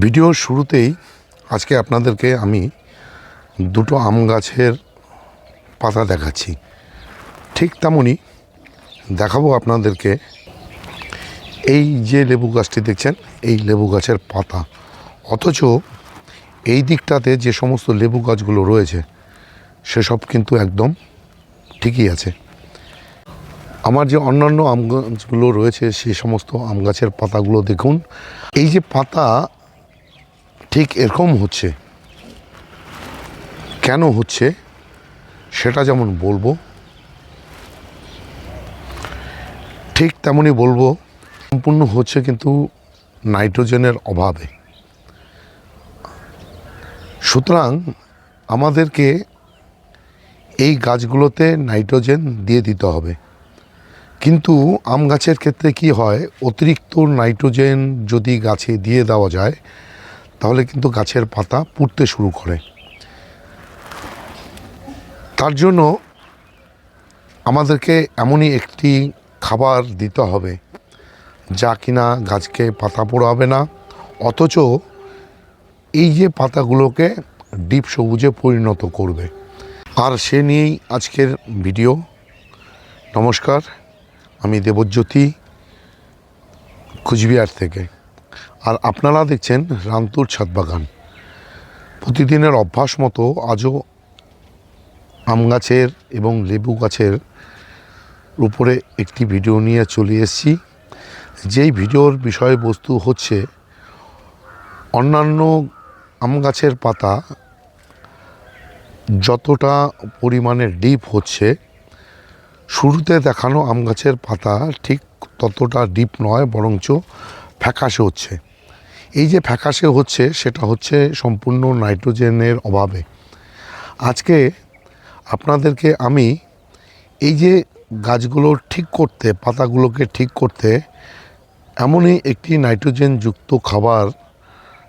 ভিডিওর শুরুতেই আজকে আপনাদেরকে আমি দুটো আম গাছের পাতা দেখাচ্ছি। ঠিক তেমনই দেখাবো আপনাদেরকে এই যে লেবু গাছটি দেখছেন, এই লেবু গাছের পাতা। অথচ এই দিকটাতে যে সমস্ত লেবু গাছগুলো রয়েছে, সেসব কিন্তু একদম ঠিকই আছে। আমার যে অন্যান্য আম গাছগুলো রয়েছে সেই সমস্ত আম গাছের পাতাগুলো দেখুন। এই যে পাতা ঠিক এরকম হচ্ছে। কেন হচ্ছে? সেটা যেমন বলব। ঠিক তেমনই বলব, সম্পূর্ণ হচ্ছে কিন্তু নাইট্রোজেনের অভাবে। সুতরাং আমাদেরকে এই গাছগুলোতে নাইট্রোজেন দিয়ে দিতে হবে। কিন্তু আম গাছের ক্ষেত্রে কি হয়? অতিরিক্ত নাইট্রোজেন যদি গাছে দিয়ে দেওয়া যায় তাহলে কিন্তু গাছের পাতা পুড়তে শুরু করে। তার জন্য আমাদেরকে এমনই একটি খাবার দিতে হবে, যা কিনা গাছকে পাতা পোড়াবে না, অথচ এই যে পাতাগুলোকে ডিপ সবুজে পরিণত করবে। আর সে নিয়েই আজকের ভিডিও। নমস্কার, আমি দেবজ্যোতি, কুচবিহার থেকে। আর আপনারা দেখছেন রান্তুর ছাদ বাগান। প্রতিদিনের অভ্যাস মতো আজও আম গাছের এবং লেবু গাছের উপরে একটি ভিডিও নিয়ে চলে এসেছি। যেই ভিডিওর বিষয়বস্তু হচ্ছে অন্যান্য আম গাছের পাতা যতটা পরিমাণে ডিপ হচ্ছে, শুরুতে দেখানো আম গাছের পাতা ঠিক ততটা ডিপ নয়, বরঞ্চ ফ্যাকাশে হচ্ছে। এই যে ফ্যাকাশে হচ্ছে, সেটা হচ্ছে সম্পূর্ণ নাইট্রোজেনের অভাবে। আজকে আপনাদেরকে আমি এই যে গাছগুলো ঠিক করতে, পাতাগুলোকে ঠিক করতে এমনই একটি নাইট্রোজেনযুক্ত খাবার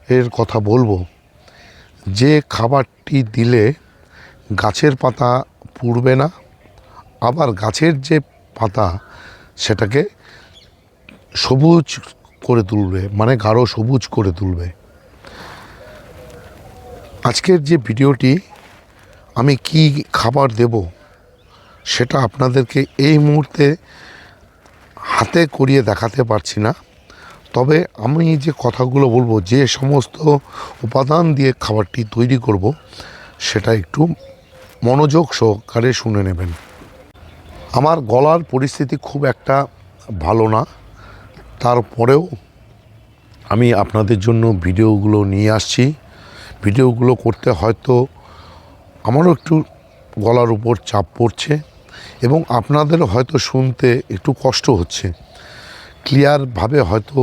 এর কথা বলব। যে খাবারটি দিলে গাছের পাতা পুড়বে না, আবার গাছের যে পাতা, সেটাকে সবুজ করে তুলবে মানে গাঢ় সবুজ করে তুলবে। আজকের যে ভিডিওটি, আমি কি খাবার দেব, সেটা আপনাদেরকে এই মুহূর্তে হাতে করিয়ে দেখাতে পারছি না। তবে আমি যে কথাগুলো বলব, যে সমস্ত উপাদান দিয়ে খাবারটি তৈরি করব, সেটা একটু মনোযোগ সহকারে শুনে নেবেন। আমার গলার পরিস্থিতি খুব একটা ভালো না। তারপরেও আমি আপনাদের জন্য ভিডিওগুলো নিয়ে আসছি। ভিডিওগুলো করতে হয়তো আমারও একটু গলার উপর চাপ পড়ছে এবং আপনাদেরও হয়তো শুনতে একটু কষ্ট হচ্ছে। ক্লিয়ারভাবে হয়তো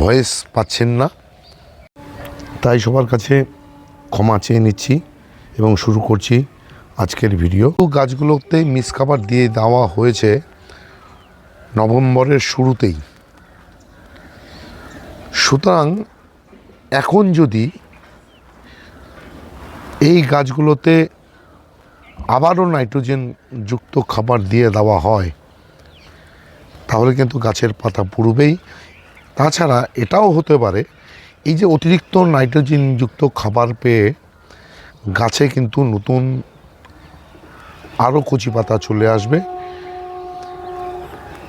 ভয়েস পাচ্ছেন না। তাই সবার কাছে ক্ষমা চেয়ে নিচ্ছি এবং শুরু করছি আজকের ভিডিও। গাছগুলোতে মিস খাবার দিয়ে দেওয়া হয়েছে। নভেম্বরের শুরুতেই। সুতরাং এখন যদি এই গাছগুলোতে আবারও নাইট্রোজেন যুক্ত খাবার দিয়ে দেওয়া হয়, তাহলে কিন্তু গাছের পাতা পুড়বেই। তাছাড়া এটাও হতে পারে, এই যে অতিরিক্ত নাইট্রোজেনযুক্ত খাবার পেয়ে গাছে কিন্তু নতুন আরও কচি পাতা চলে আসবে।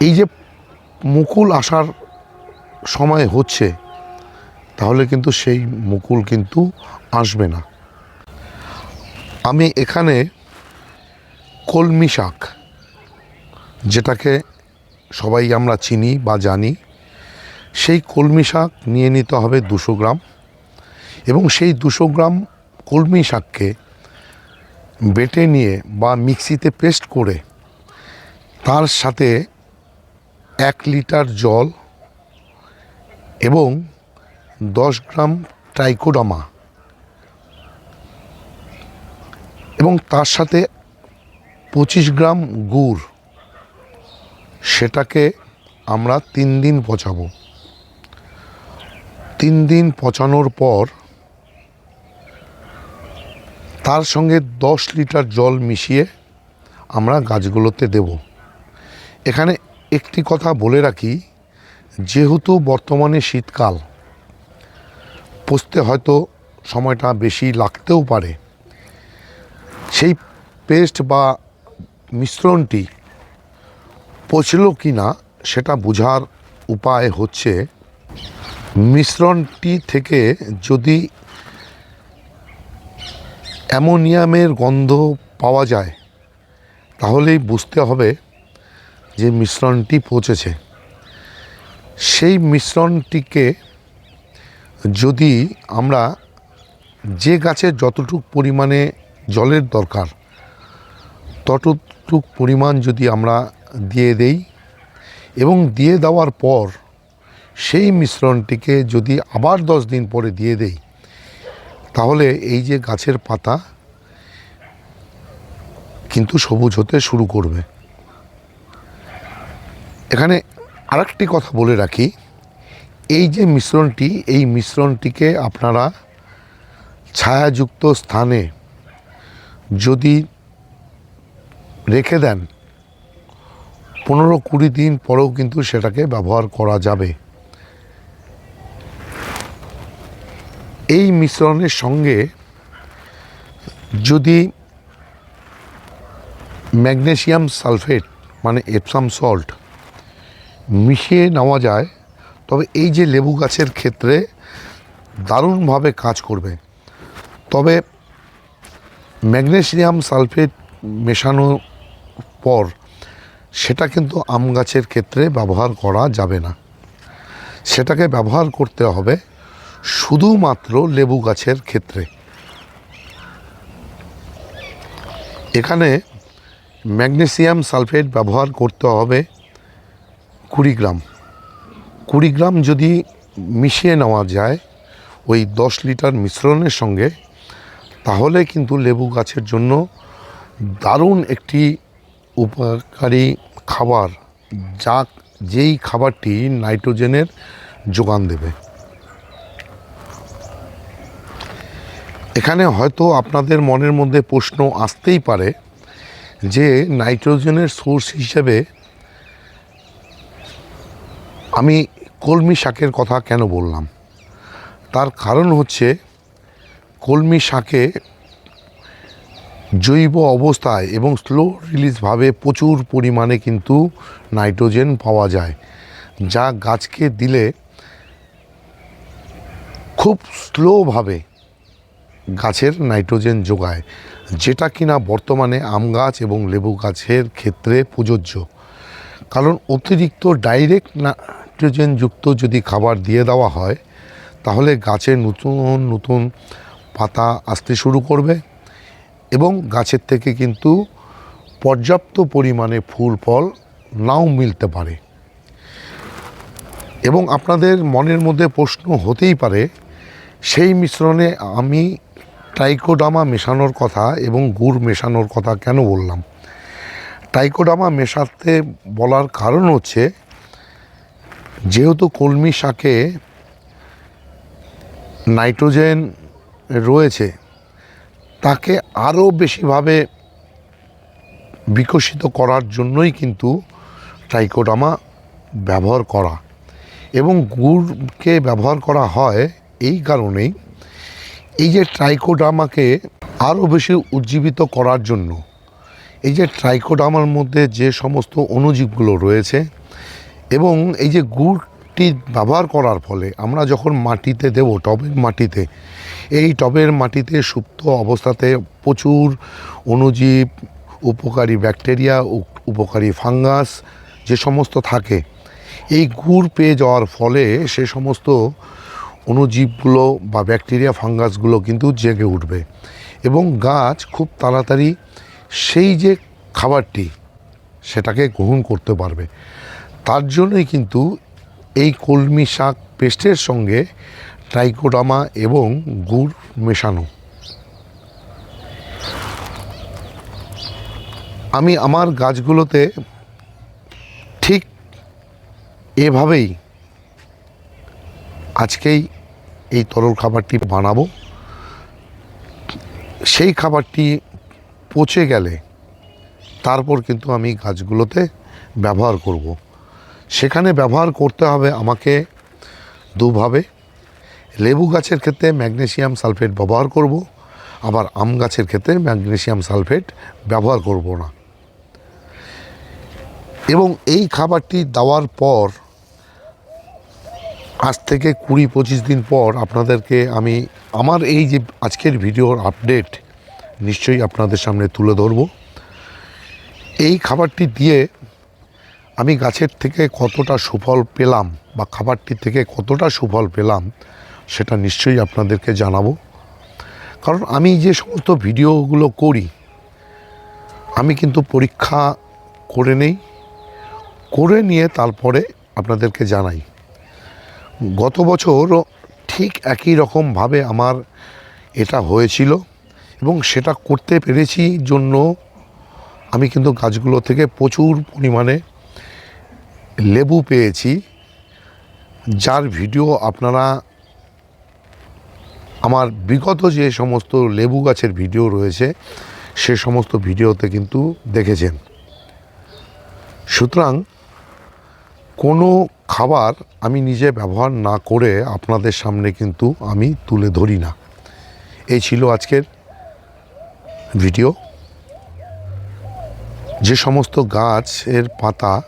এই যে মুকুল আসার সময় হচ্ছে, তাহলে কিন্তু সেই মুকুল কিন্তু আসবে না। আমি এখানে কলমি শাক, যেটাকে সবাই আমরা চিনি বা জানি, সেই কলমি শাক নিয়ে নিতে হবে দুশো গ্রাম এবং সেই দুশো গ্রাম কলমি শাককে বেটে নিয়ে বা মিক্সিতে পেস্ট করে তার সাথে এক লিটার জল এবং দশ গ্রাম ট্রাইকোডামা। এবং তার সাথে পঁচিশ গ্রাম গুড়। সেটাকে আমরা তিন দিন পচাবো। তিন দিন পচানোর পর তার সঙ্গে দশ লিটার জল মিশিয়ে আমরা গাছগুলোতে দেব। এখানে একটি কথা বলে রাখি, যেহেতু বর্তমানে শীতকাল পচতে হয়তো সময়টা বেশি লাগতেও পারে। সেই পেস্ট বা মিশ্রণটি পচল কি না সেটা বোঝার উপায় হচ্ছে, মিশ্রণটি থেকে যদি অ্যামোনিয়ামের গন্ধ পাওয়া যায়, তাহলেই বুঝতে হবে যে মিশ্রণটি পচেছে, সেই মিশ্রণটিকে যদি আমরা যে গাছে যতটুক পরিমাণে জলের দরকার, ততটুক পরিমাণ যদি আমরা দিয়ে দেই এবং দিয়ে দেওয়ার পর সেই মিশ্রণটিকে যদি আবার দশ দিন পরে দিয়ে দেই, তাহলে এই যে গাছের পাতা কিন্তু সবুজ হতে শুরু করবে। এখানে আরেকটি কথা বলে রাখি। এই যে মিশ্রণটি, এই মিশ্রণটিকে আপনারা ছায়াযুক্ত স্থানে যদি রেখে দেন, পনেরো কুড়ি দিন পরেও কিন্তু সেটাকে ব্যবহার করা যাবে। এই মিশ্রণের সঙ্গে যদি ম্যাগনেশিয়াম সালফেট মানে এপসাম সল্ট মিশিয়ে নেওয়া যায়, তবে এই যে লেবু গাছের ক্ষেত্রে দারুণভাবে কাজ করবে। তবে ম্যাগনেসিয়াম সালফেট মেশানোর পর সেটা কিন্তু আম গাছের ক্ষেত্রে ব্যবহার করা যাবে না। সেটাকে ব্যবহার করতে হবে শুধুমাত্র লেবু গাছের ক্ষেত্রে। এখানে ম্যাগনেসিয়াম সালফেট ব্যবহার করতে হবে কুড়ি গ্রাম কুড়ি গ্রাম যদি মিশিয়ে নেওয়া যায় ওই দশ লিটার মিশ্রণের সঙ্গে, তাহলে কিন্তু লেবু গাছের জন্য দারুণ একটি উপকারী খাবার। যা যেই খাবারটি নাইট্রোজেনের যোগান দেবে। এখানে হয়তো আপনাদের মনের মধ্যে প্রশ্ন আসতেই পারে যে নাইট্রোজেনের সোর্স হিসেবে আমি কলমি শাকের কথা কেন বললাম? তার কারণ হচ্ছে কলমি শাকে জৈব অবস্থায় এবং স্লো রিলিজভাবে প্রচুর পরিমাণে কিন্তু নাইট্রোজেন পাওয়া যায়, যা গাছকে দিলে খুব স্লোভাবে গাছের নাইট্রোজেন যোগায়, যেটা কিনা বর্তমানে আম গাছ এবং লেবু গাছের ক্ষেত্রে প্রযোজ্য। কারণ অতিরিক্ত ডাইরেক্ট নাইট্রোজেনযুক্ত যদি খাবার দিয়ে দেওয়া হয়, তাহলে গাছে নতুন নতুন পাতা আসতে শুরু করবে এবং গাছের থেকে কিন্তু পর্যাপ্ত পরিমাণে ফুল, ফল নাও মিলতে পারে। এবং আপনাদের মনের মধ্যে প্রশ্ন হতেই পারে, সেই মিশ্রণে আমি টাইকোডামা মেশানোর কথা এবং গুড় মেশানোর কথা কেন বললাম? টাইকোডামা মেশাতে বলার কারণ হচ্ছে যেহেতু কলমি শাকে নাইট্রোজেন রয়েছে, তাকে আরও বেশিভাবে বিকশিত করার জন্যই কিন্তু ট্রাইকোডামা ব্যবহার করা। এবং গুড়কে ব্যবহার করা হয় এই কারণেই এই যে ট্রাইকোডামাকে আরও বেশি উজ্জীবিত করার জন্য, এই যে ট্রাইকোডামার মধ্যে যে সমস্ত অণুজীবগুলো রয়েছে এবং এই যে গুড়টি ব্যবহার করার ফলে আমরা যখন মাটিতে দেব, টবের মাটিতে, এই টবের মাটিতে সুপ্ত অবস্থাতে প্রচুর অণুজীব, উপকারী ব্যাকটেরিয়া উপকারী ফাঙ্গাস যে সমস্ত থাকে, এই গুড় পেয়ে যাওয়ার ফলে সে সমস্ত অণুজীবগুলো বা ব্যাকটেরিয়া, ফাঙ্গাসগুলো কিন্তু জেগে উঠবে এবং গাছ খুব তাড়াতাড়ি সেই যে খাবারটি, সেটাকে গ্রহণ করতে পারবে। তার জন্যই কিন্তু এই কলমি শাক পেস্টের সঙ্গে ট্রাইকোডামা এবং গুড় মেশানো আমি আমার গাছগুলোতে ঠিক এভাবেই আজকেই এই তরল খাবারটি বানাবো সেই খাবারটি পচে গেলে তারপর কিন্তু আমি গাছগুলোতে ব্যবহার করব। সেখানে ব্যবহার করতে হবে আমাকে দুভাবে। লেবু গাছের ক্ষেত্রে ম্যাগনেসিয়াম সালফেট ব্যবহার করব, আবার আম গাছের ক্ষেত্রে ম্যাগনেসিয়াম সালফেট ব্যবহার করব না। এবং এই খাবারটি দেওয়ার পর, আজ থেকে কুড়ি পঁচিশ দিন পর আপনাদেরকে আমি আমার এই যে আজকের ভিডিওর আপডেট নিশ্চয়ই আপনাদের সামনে তুলে ধরব। এই খাবারটি দিয়ে আমি গাছের থেকে কতটা সুফল পেলাম বা খাবারটি থেকে কতটা সুফল পেলাম, সেটা নিশ্চয়ই আপনাদেরকে জানাব। কারণ আমি যে সমস্ত ভিডিওগুলো করি, আমি কিন্তু পরীক্ষা করে নেই, করে নিয়ে তারপরে আপনাদেরকে জানাই। গত বছর ঠিক একই রকমভাবে আমার এটা হয়েছিল এবং সেটা করতে পেরেছি জন্য আমি কিন্তু গাছগুলো থেকে প্রচুর পরিমাণে লেবু পেয়েছি, যার ভিডিও আপনারা, আমার বিগত যে সমস্ত লেবু গাছের ভিডিও রয়েছে, সে সমস্ত ভিডিওতে কিন্তু দেখেছেন। সুতরাং, কোনো খাবার আমি নিজে ব্যবহার না করে আপনাদের সামনে কিন্তু আমি তুলে ধরি না। এই ছিল আজকের ভিডিও। যে সমস্ত গাছের পাতা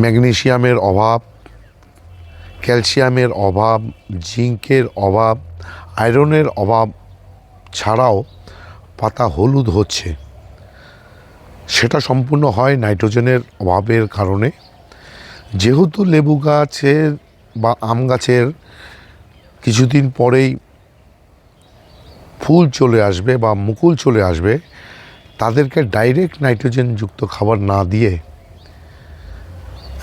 ম্যাগনেসিয়ামের অভাব, ক্যালসিয়ামের অভাব, জিঙ্কের অভাব, আয়রনের অভাব ছাড়াও পাতা হলুদ হচ্ছে। সেটা সম্পূর্ণ হয় নাইট্রোজেনের অভাবের কারণে। যেহেতু লেবু গাছের বা আম গাছের কিছুদিন পরেই ফুল চলে আসবে বা মুকুল চলে আসবে, তাদেরকে ডাইরেক্ট নাইট্রোজেনযুক্ত খাবার না দিয়ে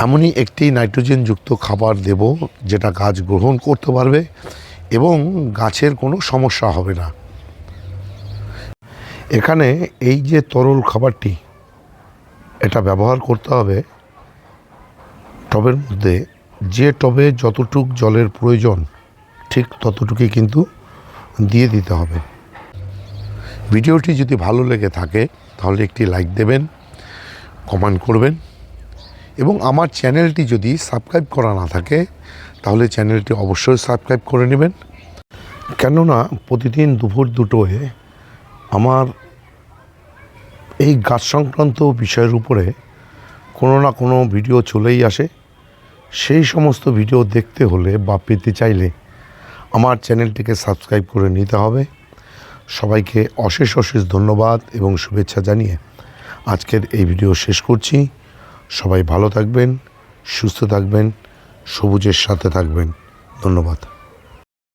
এমনই একটি নাইট্রোজেনযুক্ত খাবার দেব যেটা গাছ গ্রহণ করতে পারবে এবং গাছের কোনো সমস্যা হবে না। এখানে এই যে তরল খাবারটি, এটা ব্যবহার করতে হবে টবের মধ্যে। যে টবে যতটুক জলের প্রয়োজন, ঠিক ততটুকুই কিন্তু দিয়ে দিতে হবে। ভিডিওটি যদি ভালো লেগে থাকে, তাহলে একটি লাইক দেবেন, কমেন্ট করবেন। এবং আমার চ্যানেলটি যদি সাবস্ক্রাইব করা না থাকে, তাহলে চ্যানেলটি অবশ্যই সাবস্ক্রাইব করে নেবেন। কেননা প্রতিদিন দুপুর দুটোয় আমার এই গাছ সংক্রান্ত বিষয়ের উপরে কোনো না কোনো ভিডিও চলেই আসে। সেই সমস্ত ভিডিও দেখতে হলে বা পেতে চাইলে আমার চ্যানেলটিকে সাবস্ক্রাইব করে নিতে হবে। সবাইকে অশেষ অশেষ ধন্যবাদ এবং শুভেচ্ছা জানিয়ে আজকের এই ভিডিও শেষ করছি। সবাই ভালো থাকবেন সুস্থ থাকবেন সবুজের সাথে থাকবেন। ধন্যবাদ।